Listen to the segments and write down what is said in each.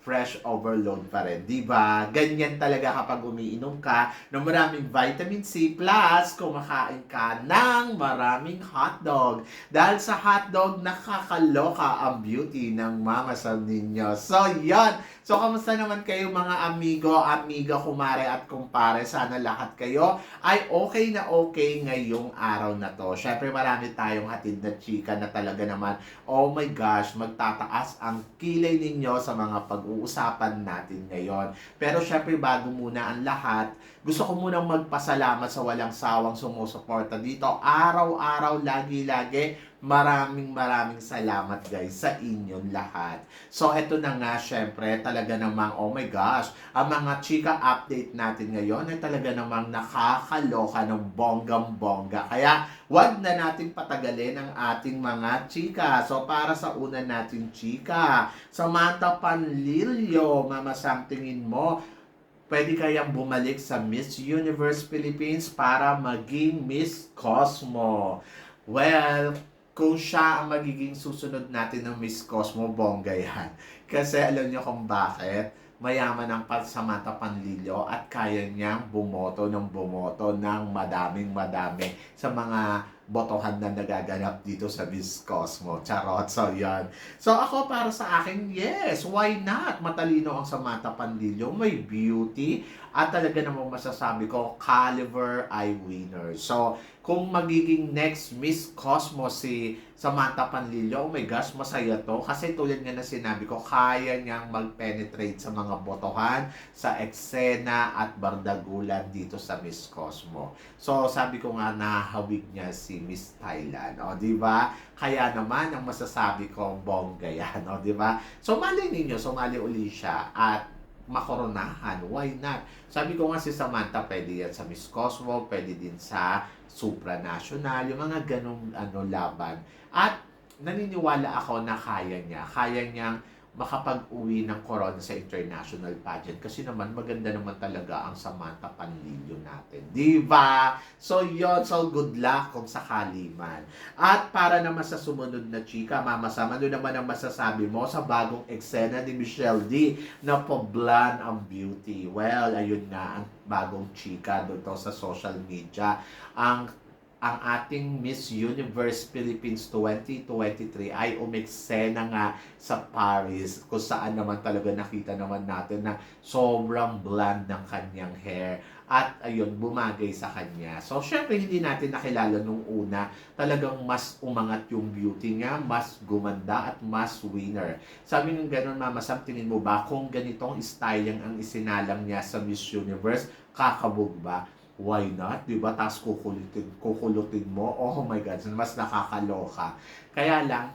fresh overload pa rin, ba? Ganyan talaga kapag umiinom ka ng maraming vitamin C plus kumakain ka ng maraming hotdog. Dahil sa hotdog, nakakaloka ang beauty ng mama sa ninyo. So, yan. So, kamusta naman kayo mga amigo, amiga, kumare at kumpare? Sana lahat kayo ay okay na okay ngayong araw na to. Syempre, marami tayong hatid na chika na talaga naman, oh my gosh, magtataas ang kilay ninyo sa mga pag-uusapan natin ngayon. Pero syempre, bago muna ang lahat, gusto ko munang magpasalamat sa walang sawang sumusuporta dito. Araw-araw, lagi-lagi, maraming maraming salamat guys sa inyong lahat. So, eto na nga, syempre, talaga namang, oh my gosh, ang mga chika update natin ngayon ay talaga namang nakakaloka ng bonggang-bongga. Kaya, wag na natin patagalin ang ating mga chika. So, para sa una natin chika, Samantha Panlilio, Mama Sam, tingin mo, pwede kayang bumalik sa Miss Universe Philippines para maging Miss Cosmo. Well, kung siya ang magiging susunod natin ng Miss Cosmo, bongga. Kasi alam niyo kung bakit? Mayaman ang Samantha Panlilio at kaya niyang bumoto ng bumoto ng madaming madami sa mga botohan na nagaganap dito sa Miss Cosmo. Charot. So, yan. So, ako para sa akin, yes, why not? Matalino ang Samantha Panlilio. May beauty. At talaga namang masasabi ko, caliber ay winner. So, kung magiging next Miss Cosmo si Samantha Panlilio, oh my gosh, masaya to. Kasi tulad nga na sinabi ko, kaya niyang mag-penetrate sa mga botohan, sa eksena at bardagulan dito sa Miss Cosmo. So, sabi ko nga, nahawig niya si Miss Thailand. O, di ba? Kaya naman, ang masasabi ko, bongga yan. O, di ba? So, mali ninyo, sumali uli siya at makoronahan. Why not? Sabi ko nga si Samantha, pwede yan sa Miss Cosmo, pwede din sa supranational, yung mga ganong ano, laban. At naniniwala ako na kaya niya. Kaya niyang makapag-uwi ng corona sa international pageant kasi naman maganda naman talaga ang Samantha Panlilio natin. Di ba? So yon so good luck kung sakali man. At para naman sa sumunod na chika, Mama Sam, ano naman ang masasabi mo sa bagong eksena ni Michelle D na poblan ang beauty? Well, ayun nga ang bagong chika doon sa social media. Ang ang ating Miss Universe Philippines 2023 ay umeksena nga sa Paris kung saan naman talaga nakita naman natin na sobrang blonde ng kanyang hair at ayun, bumagay sa kanya. So, syempre, hindi natin nakilala nung una, talagang mas umangat yung beauty niya, mas gumanda at mas winner. Sabi ng ganun, Mama Sam, tingin mo ba kung ganitong styling ang isinalang niya sa Miss Universe, kakabog ba? Why not? Di ba? Tapos kukulutin, kukulutin mo. Oh my God, mas nakakaloka. Kaya lang,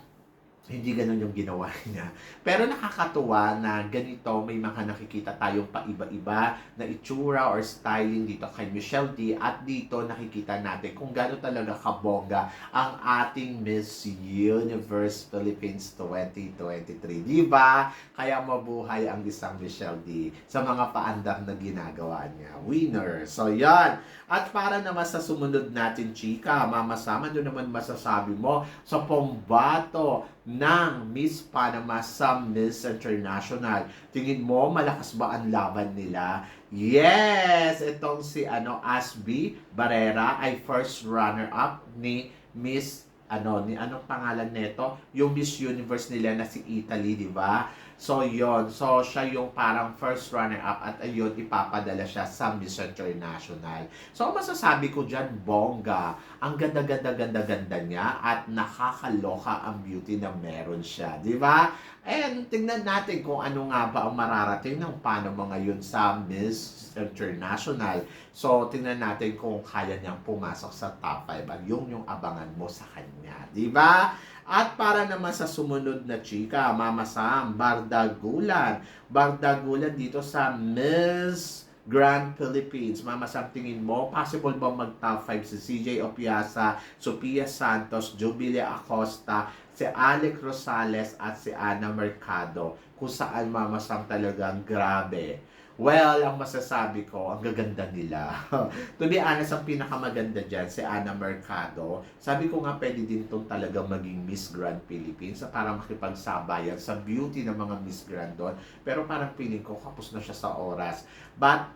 hindi ganun yung ginawa niya. Pero nakakatuwa na ganito may mga nakikita tayong paiba-iba na itsura or styling dito kay Michelle D. At dito nakikita natin kung gano'n talaga kabongga ang ating Miss Universe Philippines 2023. Di ba? Kaya mabuhay ang isang Michelle D. sa mga paandar na ginagawa niya. Winner. So, yan. At para naman sa sumunod natin, chika, mamasama doon naman masasabi mo sa pambato ng Miss Panama sa Miss International. Tingin mo, malakas ba ang laban nila? Yes! Itong si ano, Asby Barrera ay first runner-up ni Miss ano, ni anong pangalan nito? Yung Miss Universe nila na si Italy, di ba? So, yon So, siya yung parang first runner-up at ayun, ipapadala siya sa Miss International. So, masasabi ko dyan, bongga. Ang ganda-ganda-ganda-ganda niya at nakakaloka ang beauty na meron siya. Di ba? And tingnan natin kung ano nga ba ang mararating ng paano mo ngayon sa Miss International. So, tingnan natin kung kaya niyang pumasok sa top 5. At yung yung abangan mo sa kanya. Di ba? At para naman sa sumunod na chika, Mama Sam, Bardagulan. Bardagulan dito sa Miss Grand Philippines. Mama Sam, tingin mo, possible ba mag top 5 si CJ Opiasa, Sophia Santos, Jubilee Acosta, si Alec Rosales at si Ana Mercado kung saan Mama Sam talagang grabe. Well, ang masasabi ko, ang gaganda nila. to be honest, ang pinakamaganda dyan, si Ana Mercado. Sabi ko nga, pwede din itong talagang maging Miss Grand Philippines para makipagsabayan sa beauty ng mga Miss Grand doon. Pero parang feeling ko, kapos na siya sa oras. But,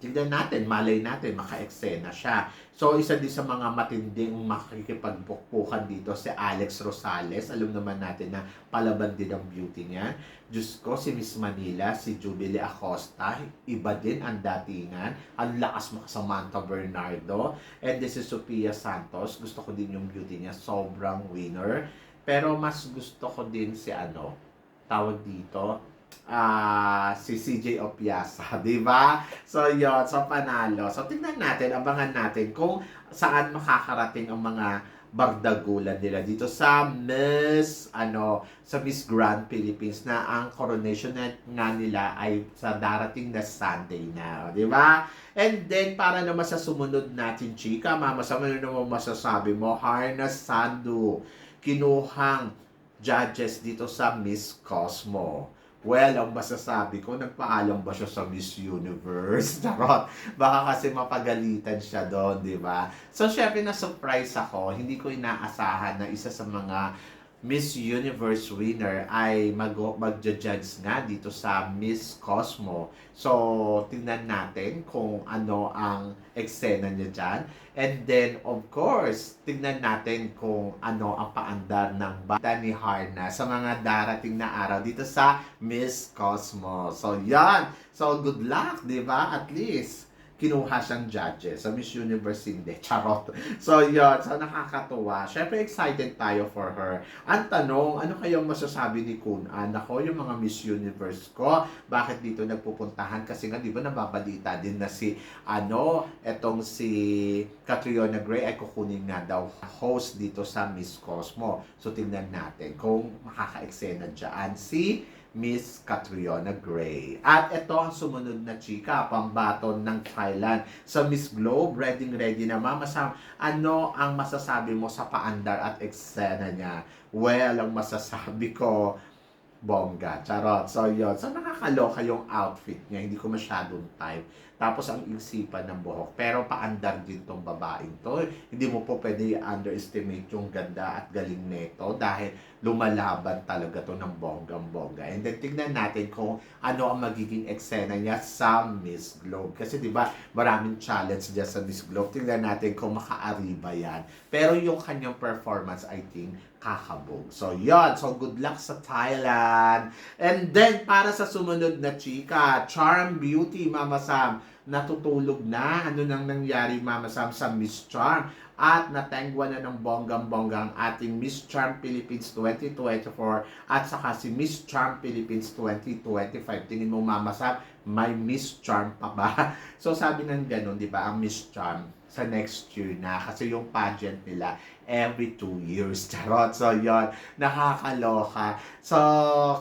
tignan natin, malay natin, maka-eksena siya. So, isa din sa mga matinding makikipagpukpukan dito si Alex Rosales. Alam naman natin na palaban din ang beauty niya. Diyos ko, si Miss Manila, si Jubilee Acosta, iba din ang datingan. Ang lakas mo sa Samantha Bernardo. And this is Sophia Santos. Gusto ko din yung beauty niya. Sobrang winner. Pero mas gusto ko din si ano, tawag dito, ah si CJ Opiasa, di ba? So, yun. So, panalo. So, tingnan natin, abangan natin kung saan makakarating ang mga bagdagulan nila dito sa Miss, ano, sa Miss Grand Philippines na ang coronation na, nga nila ay sa darating na Sunday na, di ba? And then, para naman sa sumunod natin, chika, mama, sa ano naman masasabi mo, Harna Sandu, kinuhang judges dito sa Miss Cosmo. Well, ang masasabi ko, nagpaalam ba siya sa Miss Universe? Charot. Baka kasi mapagalitan siya doon, di ba? So, syempre na-surprise ako. Hindi ko inaasahan na isa sa mga Miss Universe winner ay mag magja-judge nga dito sa Miss Cosmo. So, tingnan natin kung ano ang eksena niya dyan. And then, of course, tingnan natin kung ano ang paandar ng bata ni Harna sa mga darating na araw dito sa Miss Cosmo. So, yan. So, good luck, di ba? At least, kinuha siyang judges sa Miss Universe hindi. Charot. So, yun. So, nakakatuwa. Siyempre, excited tayo for her. Ang tanong, ano kayang masasabi ni Kun An? Ako, yung mga Miss Universe ko, bakit dito nagpupuntahan? Kasi nga, di ba, nababalita din na si, ano, etong si Catriona Gray ay kukunin nga daw host dito sa Miss Cosmo. So, tingnan natin kung makaka-eksena dyan si Miss Catriona Gray. At ito ang sumunod na chika, pambaton ng Thailand. Sa Miss Globe, ready ready na mama Sam, ano ang masasabi mo sa paandar at eksena niya? Well, ang masasabi ko, bongga. Charot. So, yun. So, nakakaloka yung outfit niya. Hindi ko masyadong type. Tapos, ang isipan ng buhok. Pero, paandar din tong babaeng to. Hindi mo po pwede underestimate yung ganda at galing nito dahil lumalaban talaga to ng bonggang-bongga. And then, tignan natin kung ano ang magiging eksena niya sa Miss Globe. Kasi, di ba, maraming challenge dyan sa Miss Globe. Tignan natin kung makaariba yan. Pero, yung kanyang performance, I think, kakabog. So, yon So, good luck sa Thailand. And then, para sa sumunod na chika, Charm Beauty, Mama Sam, natutulog na. Ano nang nangyari, Mama Sam, sa Miss Charm? At natengwa na ng bonggang-bonggang ating Miss Charm Philippines 2024 at saka si Miss Charm Philippines 2025. Tingin mo, Mama Sam, may Miss Charm pa ba? so, sabi ng ganun, di ba, ang Miss Charm sa next year na kasi yung pageant nila every two years. Charot. So, yon Nakakaloka. So,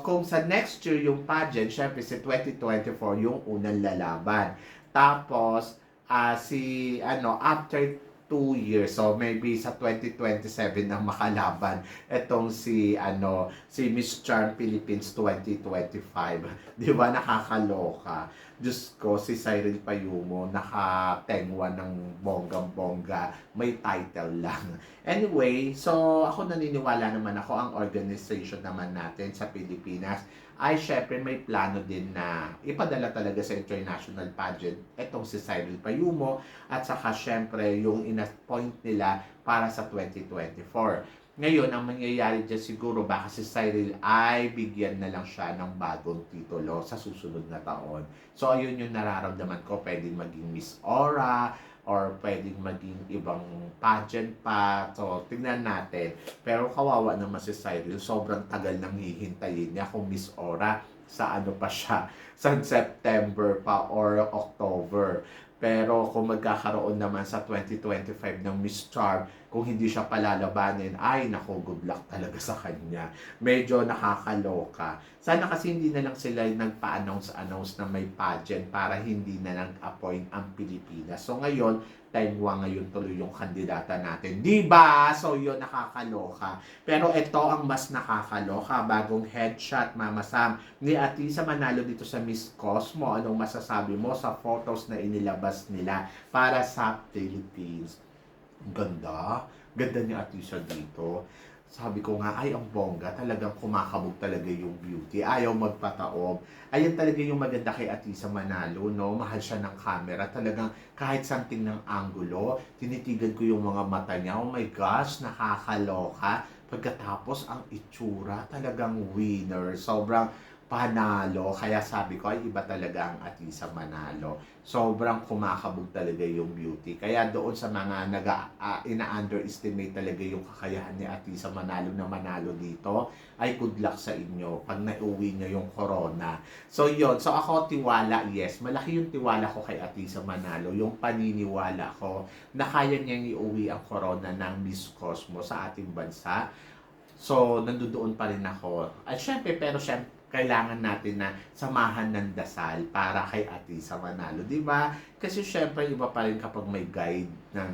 kung sa next year yung pageant, syempre si 2024 yung unang lalaban. Tapos, ah si, ano, after two years, so maybe sa 2027 ang makalaban etong si, ano, si Miss Charm Philippines 2025. Di ba? Nakakaloka. Diyos ko, si Cyril Payumo, nakatengwa ng bonggang-bongga, may title lang. Anyway, so ako naniniwala naman ako, ang organization naman natin sa Pilipinas, ay syempre may plano din na ipadala talaga sa international pageant etong si Cyril Payumo at saka syempre yung in-appoint nila para sa 2024. Ngayon, ang mangyayari dyan siguro baka si Cyril ay bigyan na lang siya ng bagong titulo sa susunod na taon. So, ayun yung nararamdaman ko. Pwedeng maging Miss Aura or pwedeng maging ibang pageant pa. So, tignan natin. Pero kawawa naman si Cyril. Sobrang tagal nang hihintayin niya kung Miss Aura sa ano pa siya, sa September pa or October. Pero kung magkakaroon naman sa 2025 ng Miss Charm, kung hindi siya palalabanin, ay nako, good luck talaga sa kanya. Medyo nakakaloka. Sana kasi hindi na lang sila nagpa-announce-announce na may pageant para hindi na lang appoint ang Pilipinas. So ngayon, Taiwan ngayon tuloy yung kandidata natin. Di ba? So yun, nakakaloka. Pero ito ang mas nakakaloka. Bagong headshot, Mama Sam, ni Atisa Manalo dito sa Miss Cosmo. Anong masasabi mo sa photos na inilabas nila para sa Philippines? Ganda. Ganda ni Atisa dito. Sabi ko nga, ay ang bongga, talagang kumakabog talaga yung beauty. Ayaw magpataob. Ayan talaga yung maganda kay Atisa Manalo, no? Mahal siya ng camera. Talagang kahit something ng angulo, tinitigan ko yung mga mata niya. Oh my gosh, nakakaloka. Pagkatapos, ang itsura, talagang winner. Sobrang panalo. Kaya sabi ko, ay iba talaga ang Atisa Manalo. Sobrang kumakabog talaga yung beauty. Kaya doon sa mga nag uh, ina-underestimate talaga yung kakayahan ni Atisa Manalo na manalo dito, ay good luck sa inyo pag nauwi niya yung corona. So yon So ako tiwala, yes. Malaki yung tiwala ko kay Atisa Manalo. Yung paniniwala ko na kaya niyang iuwi ang corona ng Miss Cosmo sa ating bansa. So, nandoon pa rin ako. At syempre, pero syempre, kailangan natin na samahan ng dasal para kay Atisa Manalo. Di ba? Kasi syempre, iba pa rin kapag may guide ng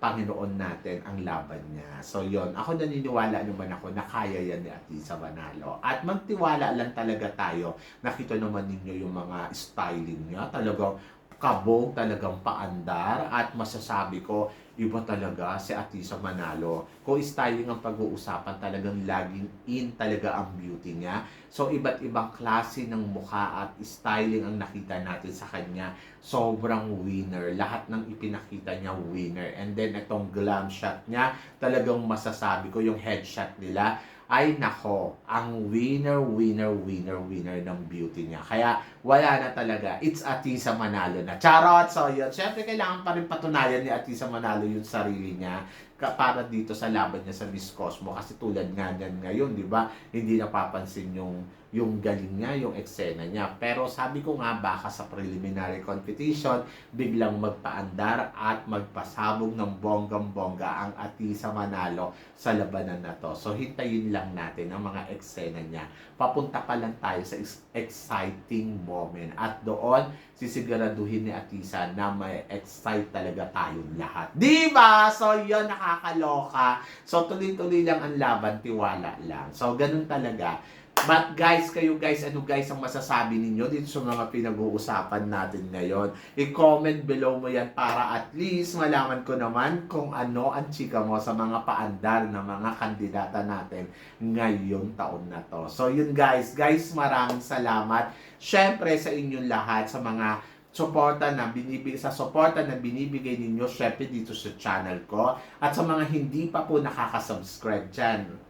Panginoon natin ang laban niya. So, yon Ako naniniwala naman ako na kaya yan ni Atisa Manalo. At magtiwala lang talaga tayo. Nakita naman ninyo yung mga styling niya. Talagang kabog, talagang paandar. At masasabi ko, iba talaga si Atisa Manalo. Kung styling ang pag-uusapan, talagang laging in talaga ang beauty niya. So, iba't ibang klase ng mukha at styling ang nakita natin sa kanya. Sobrang winner. Lahat ng ipinakita niya, winner. And then, itong glam shot niya, talagang masasabi ko yung headshot nila, ay nako, ang winner, winner, winner, winner ng beauty niya. Kaya wala na talaga. It's Atisa Manalo na. Charot! So yun, syempre kailangan pa rin patunayan ni Atisa Manalo yung sarili niya para dito sa laban niya sa Miss Cosmo. Kasi tulad nga niyan ngayon, di ba? Hindi napapansin yung yung galing niya, yung eksena niya. Pero sabi ko nga, baka sa preliminary competition, biglang magpaandar at magpasabog ng bonggang-bongga ang Atisa Manalo sa labanan na to. So, hintayin lang natin ang mga eksena niya. Papunta pa lang tayo sa ex- exciting moment. At doon, sisiguraduhin ni Atisa na may excite talaga tayong lahat. Di ba? So, yun, nakakaloka. So, tuloy-tuloy lang ang laban, tiwala lang. So, ganun talaga. But guys, kayo guys, ano guys ang masasabi ninyo dito sa mga pinag-uusapan natin ngayon? I-comment below mo yan para at least malaman ko naman kung ano ang chika mo sa mga paandar na mga kandidata natin ngayong taon na to. So yun guys, guys maraming salamat. Syempre sa inyong lahat sa mga suporta na binibigay sa suporta na binibigay ninyo syempre dito sa channel ko at sa mga hindi pa po nakaka-subscribe dyan